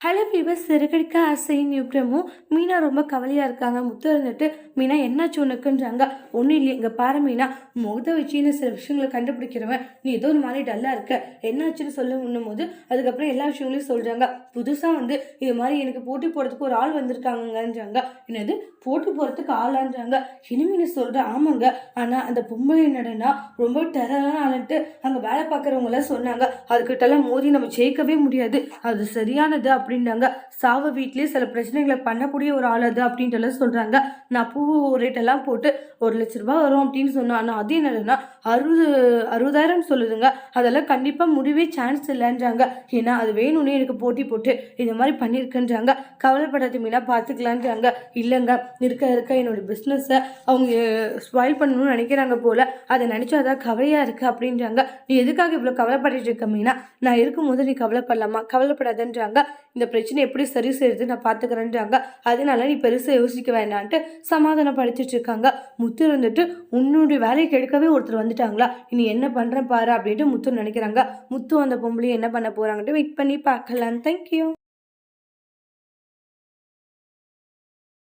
Hello viewer சிறுகடிக்க ஆசையின் யுப்ரமும் மீனா ரொம்ப கவலையாக இருக்காங்க. முத்து இருந்துட்டு மீனா என்னாச்சு உனக்குன்றாங்க. ஒன்றும் இல்லை இங்கே பாரு மீனா. முகத்தை வச்சு நான் சில விஷயங்களை கண்டுபிடிக்கிறவன். நீ ஏதோ ஒரு மாதிரி டல்லாக இருக்க. என்னாச்சுன்னு சொல்ல முன்னும் போது அதுக்கப்புறம் எல்லா விஷயங்களையும் சொல்கிறாங்க புதுசாக வந்து இது மாதிரி எனக்கு போட்டி போடுறதுக்கு ஒரு ஆள் வந்திருக்காங்கன்றாங்க என்னது? போட்டி போகிறதுக்கு ஆளான்றாங்க. இனிமீனு சொல்கிறேன் ஆமாங்க. ஆனால் அந்த பொம்பளை என்னடனா ரொம்ப டெரரான ஆளுன்ட்டு அங்கே வேலை பார்க்குறவங்களாம் சொன்னாங்க. அதுக்கிட்டலாம் மோதி நம்ம ஜெயிக்கவே முடியாது. அது சரியானது அப்படின்றாங்க சாவ வீட்லேயே சில பிரச்சனைகளை பண்ணக்கூடிய ஒரு ஆள் அது அப்படின்ட்டு சொல்கிறாங்க நான் பூ ரேட்டெல்லாம் போட்டு ஒரு லட்ச ரூபாய் வரும் அப்படின்னு சொன்னால் ஆனால் அது என்னதுன்னா அறுபது அறுபதாயிரம் சொல்லுதுங்க. அதெல்லாம் கண்டிப்பாக முடிவே சான்ஸ் இல்லைன்றாங்க. ஏன்னா அது வேணும்னே எனக்கு போட்டி போட்டு இந்த மாதிரி பண்ணியிருக்கேன்றாங்க. கவலைப்படாத மீனா பார்த்துக்கலான்றாங்க. இல்லைங்க இருக்க இருக்க என்னோட பிஸ்னஸை அவங்க ஸ்பாயில் பண்ணணும்னு நினைக்கிறாங்க போல். அதை நினச்சா நினச்சாதான் கவலையாக இருக்குது அப்படின்றாங்க. நீ எதுக்காக இவ்வளோ கவலைப்பட்டு இருக்க மீனா? நான் இருக்கும்போது நீ கவலைப்படலாமா? கவலைப்படாதன்றாங்க. இந்த பிரச்சனை எப்படி சரி செய்யுது நான் பார்த்துக்கிறேன்றாங்க அதனால நீ பெருசாக யோசிக்க வேண்டான்ட்டு சமாதானப்படுத்திட்டு இருக்காங்க முத்து இருந்துட்டு உன்னுடைய வேலையை கெடுக்கவே ஒருத்தர் வந்துட்டாங்களா? இனி என்ன பண்ணுறேன் பாரு அப்படின்ட்டு முத்து நினைக்கிறாங்க. முத்து அந்த பொம்பளையும் என்ன பண்ண போகிறாங்கன்ட்டு வெயிட் பண்ணி பார்க்கலாம். தேங்க்யூ